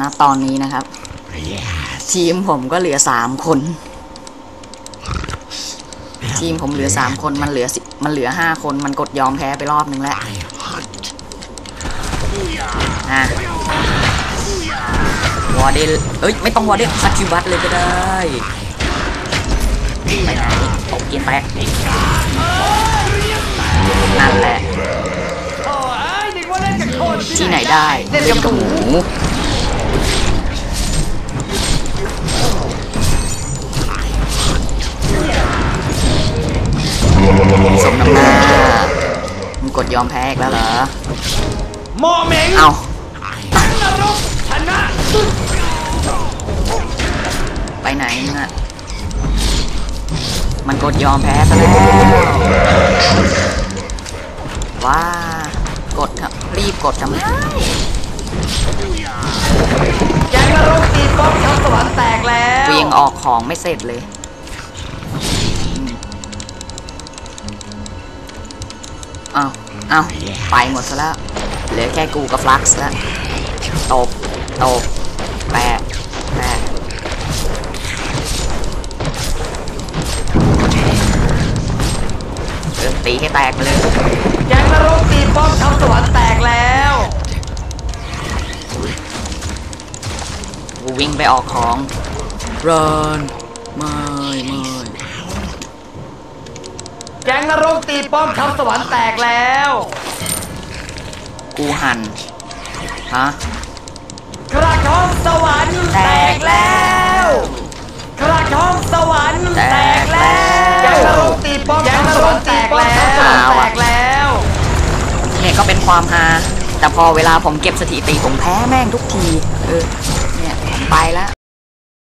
ณตอนนี้นะครับ ทีมผมก็เหลือสามคน ทีมผมเหลือสามคนมันเหลือสิมันเหลือห้าคนมันกดยอมแพ้ไปรอบนึงแล้ว I hunt. อะวอร์เดนเอ้ย ไม่ต้องวอร์เดนซักคิวบัตเลยก็ได้ไปไหนตกกินไปนั่นแหละโอ้ยนึกว่าเล่นกับคนที่ไหนได้เล่นกับหมู สมน้ำหน้ามึงกดยอมแพ้อีกแล้วเหรอโมเมงเอานรกชนะไปไหนมึงอะมันกดยอมแพ้ซะแล้วว้ากดครับรีบกดทำไมแกงนรกตีป้อมทัพสวรรค์แตกแล้วกูยังออกของไม่เสร็จเลย อาเอาไปหมดซะแล้ว เหลือแค่กูกับฟลักซ์แล้วตบตบแปะแปะเออตีให้แตกไปเลยแกงนรกตีป้อมทัพสวรรค์แตกแล้วกูวิ่งไปออกของรันไม่ไม่แกง นรกตีป้อมทัพสวรรค์แตกแล้ว กูหันฮะกระทงสวรรค์แตกแล้ว กระทงสวรรค์แตกแล้วแกงนรกตีป้อมทัพสวรรค์แตกแล้วเอาอะแตกแล้วเนี่ยก็เป็นความฮาแต่พอเวลาผมเก็บสถิติผมแพ้แม่งทุกที เออ